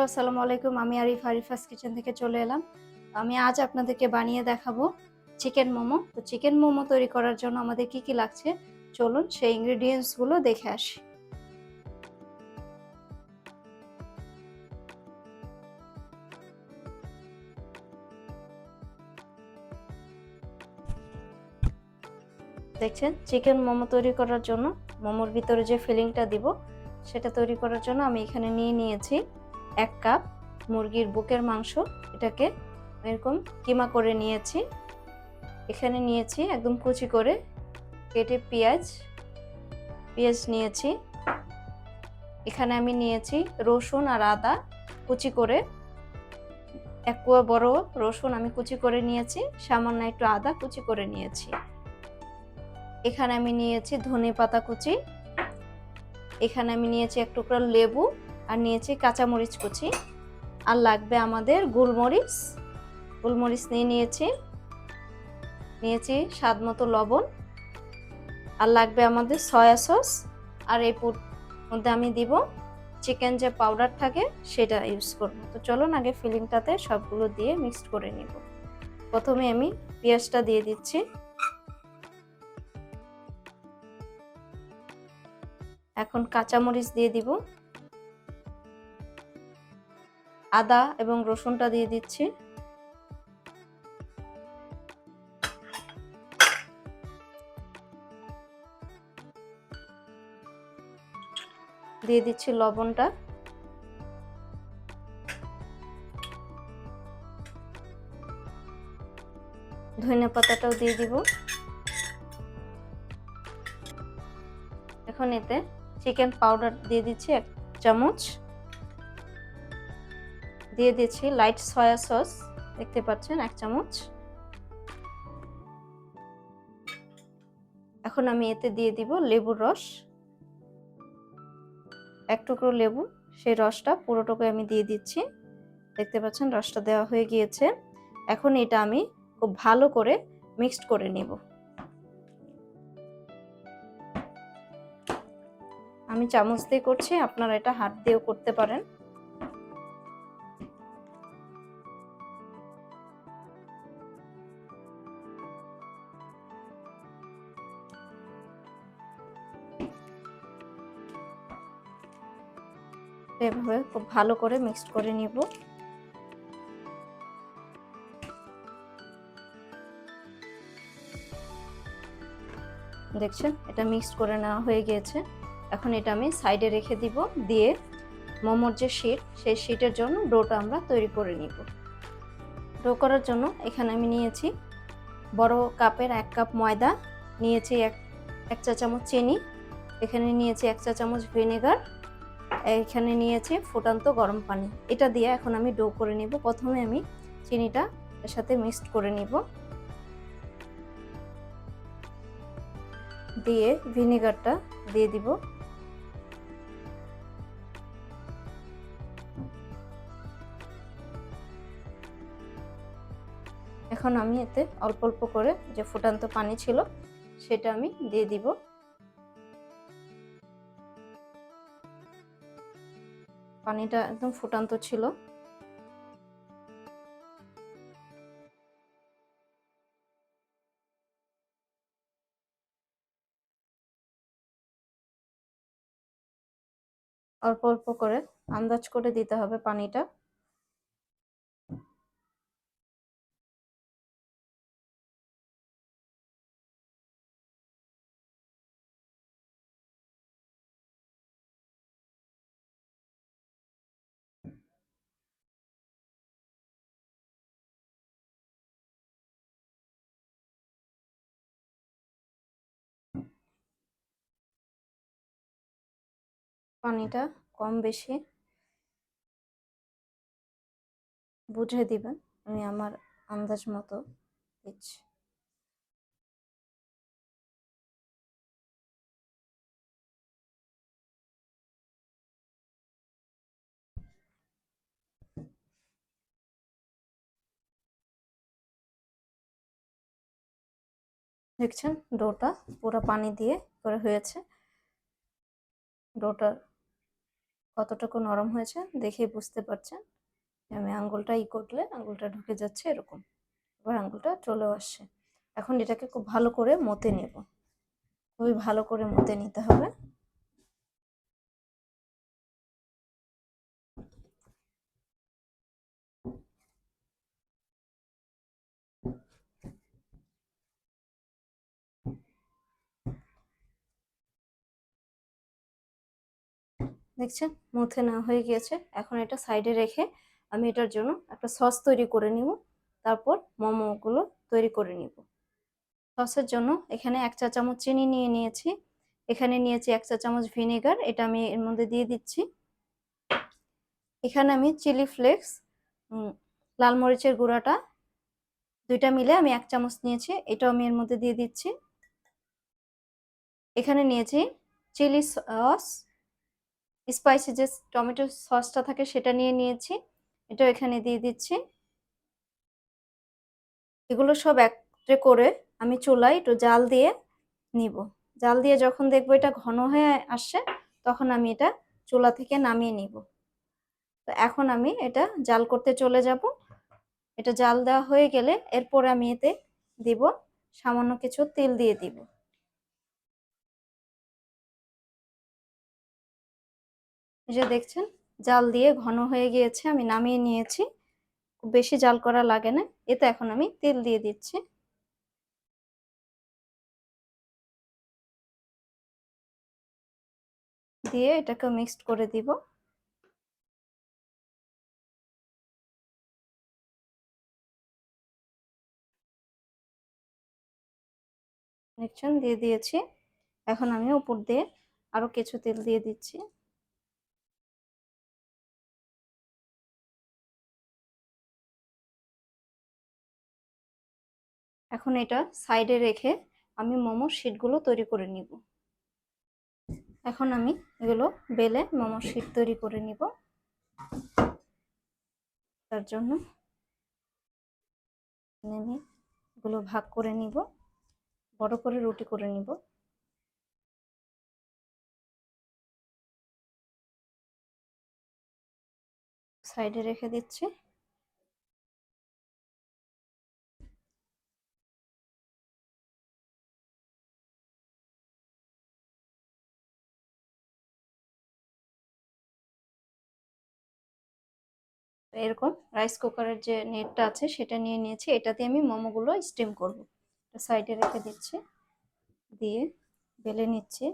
Hello, আসসালামু আলাইকুম। আমি আরিফ আরিফাস কিচেন থেকে চলে এলাম। আমি আজ আপনাদেরকে বানিয়ে দেখাবো চিকেন মোমো। তো চিকেন মোমো তৈরি করার জন্য আমাদের কি কি লাগছে? চলুন সেই ইনগ্রেডিয়েন্টসগুলো দেখে আসি। দেখছেন? চিকেন মোমো তৈরি করার জন্য, মোমোর ভিতরে যে ফিলিংটা দিব, সেটা তৈরি করার জন্য আমি এখানে নিয়ে নিয়েছি এক কাপ মুরগির বুকের মাংস, এটাকে এরকম কিমা করে নিয়েছি। এখানে নিয়েছি একদম কুচি করে কেটে পেঁয়াজ পেঁয়াজ নিয়েছি। এখানে আমি নিয়েছি রসুন আর আদা কুচি করে। এক কুয়া বড় রসুন আমি কুচি করে নিয়েছি, সামান্য একটু আদা কুচি করে নিয়েছি। এখানে আমি নিয়েছি ধনে পাতা কুচি। এখানে আমি নিয়েছি এক টুকরা লেবু। আর নিয়েছি কাঁচামরিচ কুচি। আর লাগবে আমাদের গোলমরিচ। গোলমরিচ নিয়ে নিয়েছি। নিয়েছি স্বাদ মতো লবণ। আর লাগবে আমাদের সয়া সস। আর এই পুর মধ্যে আমি দিব চিকেন যে পাউডার থাকে সেটা ইউজ করব। তো চলুন আগে ফিলিংটাতে সবগুলো দিয়ে মিক্সড করে নিব। প্রথমে আমি পেঁয়াজটা দিয়ে দিচ্ছি। এখন কাঁচামরিচ দিয়ে দিব। আদা এবং রসুনটা দিয়ে দিচ্ছি। দিয়ে দিচ্ছি লবণটা। ধনে পাতাটাও দিয়ে দিব। এখন এতে চিকেন পাউডার দিয়ে দিচ্ছি এক চামচ। দিয়ে দিচ্ছি লাইট সয়া সস দেখতে পাচ্ছেন, এক চামচ। এখন আমি এতে দিয়ে দিব লেবুর রস। এক টুকরো লেবু, সেই রসটা পুরোটুকু আমি দিয়ে দিচ্ছি। দেখতে পাচ্ছেন, রসটা দেওয়া হয়ে গিয়েছে। এখন এটা আমি খুব ভালো করে মিক্সড করে নেব। আমি চামচ দিয়ে করছি, আপনারা এটা হাত দিয়েও করতে পারেন। এভাবে খুব ভালো করে মিক্সড করে নিব। দেখছেন? এটা মিক্সড করে নেওয়া হয়ে গিয়েছে। এখন এটা আমি সাইডে রেখে দিব। দিয়ে মোমোর যে শিট সেই শিটের জন্য ডোটা আমরা তৈরি করে নিব। ডো করার জন্য এখানে আমি নিয়েছি বড় কাপের এক কাপ ময়দা, নিয়েছি এক এক চা চামচ চিনি, এখানে নিয়েছি এক চা চামচ ভিনেগার এখানে নিয়েছি ফুটান্ত গরম পানি। এটা দিয়ে এখন আমি ডো করে নিব। প্রথমে আমি চিনিটা এর সাথে মিক্সড করে নিব। দিয়ে ভিনেগারটা দিয়ে দিব। এখন আমি এতে অল্প অল্প করে যে ফুটান্ত পানি ছিল, সেটা আমি দিয়ে দিব। পানিটা একদম ফুটান্ত ছিল। অল্প অল্প করে আন্দাজ করে দিতে হবে পানিটা। পানিটা কম বেশি বুঝে দিবেন। আমি আমার আন্দাজ মতো দিচ্ছি। দেখছেন? ডোটা পুরো পানি দিয়ে করে হয়েছে। ডোটা কতটুকু নরম হয়েছে দেখে বুঝতে পারছেন। আমি আঙ্গুলটা ই করলে আঙ্গুলটা ঢুকে যাচ্ছে এরকম। এবার আঙ্গুলটা চলে আসছে। এখন এটাকে খুব ভালো করে মতে নেব। খুবই ভালো করে মতে নিতে হবে। দেখছেন? মুথে না হয়ে গিয়েছে। এখন এটা সাইডে রেখে আমি এটার জন্য একটা সস তৈরি করে নিব। তারপর মোমোগুলো তৈরি করে নিব। সসের জন্য এখানে এক চা চামচ চিনি নিয়ে নিয়েছি। এখানে নিয়েছি এক চা চামচ ভিনেগার এটা আমি এর মধ্যে দিয়ে দিচ্ছি। এখানে আমি চিলি ফ্লেক্স লাল মরিচের গুঁড়াটা, দুইটা মিলে আমি এক চামচ নিয়েছি, এটাও আমি এর মধ্যে দিয়ে দিচ্ছি। এখানে নিয়েছি চিলি সস স্পাইসি যে টমেটো সসটা থাকে সেটা নিয়ে নিয়েছি। এটাও এখানে দিয়ে দিচ্ছি। এগুলো সব একত্রে করে আমি চুলায় একটু জাল দিয়ে নিব। জাল দিয়ে যখন দেখব এটা ঘন হয়ে আসছে, তখন আমি এটা চুলা থেকে নামিয়ে নিব। তো এখন আমি এটা জাল করতে চলে যাব। এটা জাল দেওয়া হয়ে গেলে এরপরে আমি এতে দিব সামান্য কিছু তেল দিয়ে দিব। যে দেখছেন, জাল দিয়ে ঘন হয়ে গিয়েছে, আমি নামিয়ে নিয়েছি। খুব বেশি জাল করা লাগে না, এতে এখন আমি তেল দিয়ে দিচ্ছি। দিয়ে এটাকে মিক্সড করে দিব। দিয়ে দিয়েছি। এখন আমি উপর দিয়ে আরও কিছু তেল দিয়ে দিচ্ছি। এখন এটা সাইডে রেখে আমি মোমো শিটগুলো তৈরি করে নিব। এখন আমি এগুলো বেলে মোমোর শিট তৈরি করে নিব। তার জন্য আমি এগুলো ভাগ করে নিব। বড় করে রুটি করে নিব। সাইডে রেখে দিচ্ছি। এরকম রাইস কুকারের যে নেটটা আছে, সেটা নিয়ে নিয়েছি। এটাতে আমি মোমোগুলো স্টিম করব। সাইডে রেখে দিচ্ছি। দিয়ে বেলে নিচ্ছি।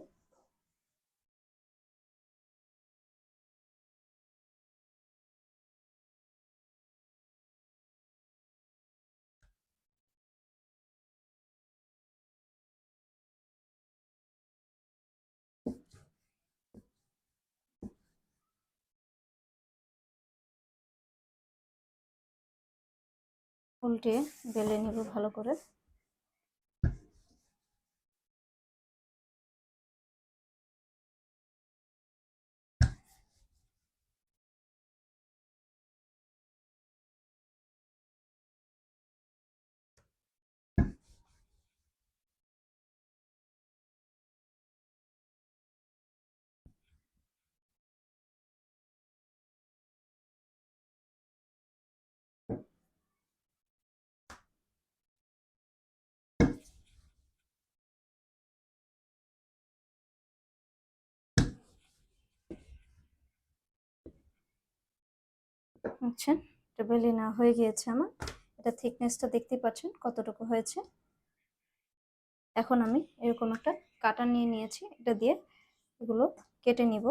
উল্টে বেলে নিব ভালো করে। আচ্ছা এটা বেলি না, হয়ে গিয়েছে আমার। এটা থিকনেসটা দেখতে পাচ্ছেন কতটুকু হয়েছে। এখন আমি এরকম একটা কাটা নিয়ে নিয়েছি, এটা দিয়ে এগুলো কেটে নিব।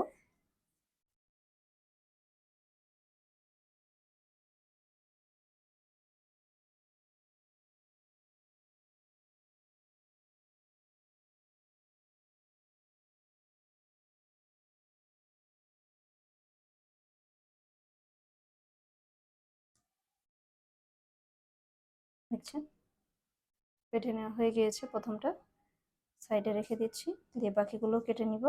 দেখছেন কেটে নেওয়া হয়ে গিয়েছে প্রথমটা। সাইডে রেখে দিচ্ছি। দিয়ে বাকিগুলো কেটে নিব।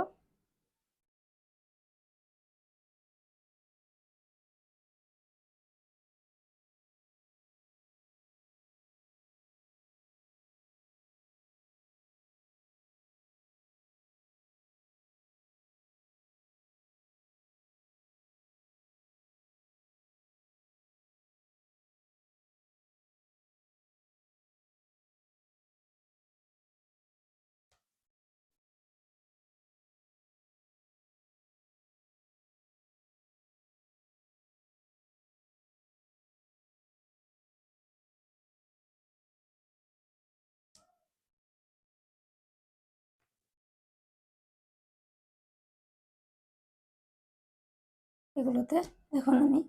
এগুলোতে এখন আমি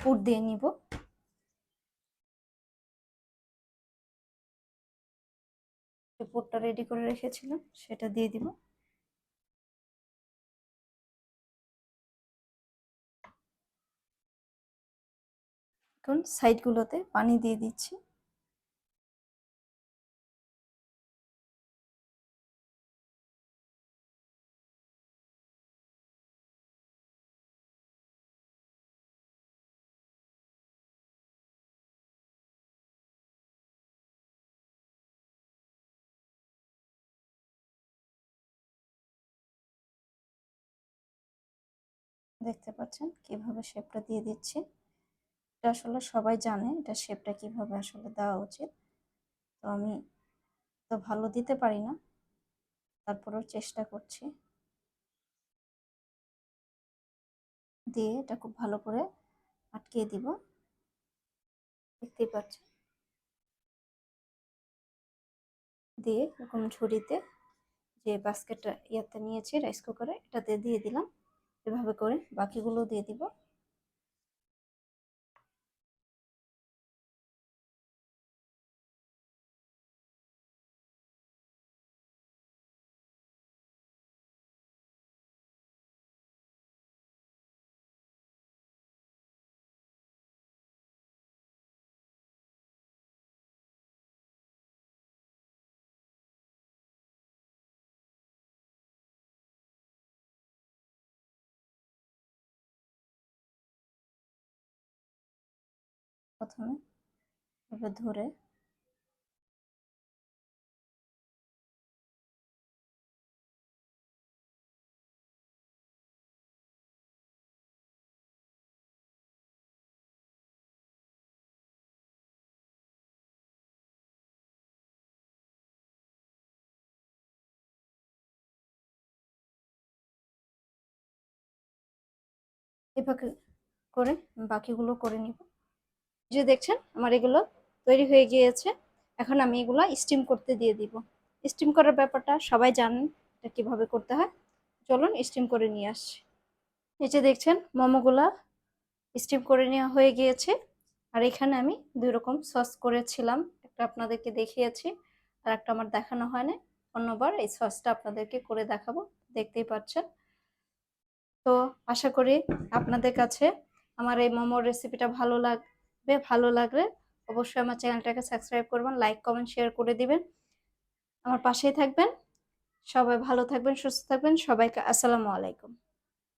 পুর দিয়ে নিব। পুরটা রেডি করে রেখেছিলাম, সেটা দিয়ে দিব। এখন সাইডগুলোতে পানি দিয়ে দিচ্ছি। দেখতে পাচ্ছেন কীভাবে শেপটা দিয়ে দিচ্ছি। এটা আসলে সবাই জানে এটা শেপটা কীভাবে আসলে দেওয়া উচিত। তো আমি তো ভালো দিতে পারি না। তারপরেও চেষ্টা করছি। দিয়ে এটা খুব ভালো করে আটকিয়ে দিব। দেখতেই পাচ্ছেন। দিয়ে এরকম ঝুড়িতে যে বাস্কেটটা ইয়াতে নিয়েছি রাইস কুকারে এটাতে দিয়ে দিলাম। এভাবে করে বাকিগুলো দিয়ে দিব। প্রথমে এভাবে ধরে। এভাবে করে বাকিগুলো করে নিব। যে দেখছেন, আমার এগুলো তৈরি হয়ে গিয়েছে। এখন আমি এগুলো স্টিম করতে দিয়ে দিব। স্টিম করার ব্যাপারটা সবাই জানেন এটা কীভাবে করতে হয়। চলুন স্টিম করে নিয়ে আসছি। এই যে দেখছেন, মোমোগুলা স্টিম করে নেওয়া হয়ে গিয়েছে। আর এখানে আমি দুই রকম সস করেছিলাম। একটা আপনাদেরকে দেখিয়েছি, আর একটা আমার দেখানো হয় না অন্যবার এই সসটা আপনাদেরকে করে দেখাবো, দেখতেই পাচ্ছেন। তো আশা করি আপনাদের কাছে আমার এই মোমোর রেসিপিটা ভালো লাগবে ভালো লাগলে অবশ্যই আমার চ্যানেলটাকে সাবস্ক্রাইব করবেন, লাইক, কমেন্ট, শেয়ার করে দিবেন। আমার পাশেই থাকবেন, সবাই ভালো থাকবেন, সুস্থ থাকবেন, সবাইকে আসসালামু আলাইকুম।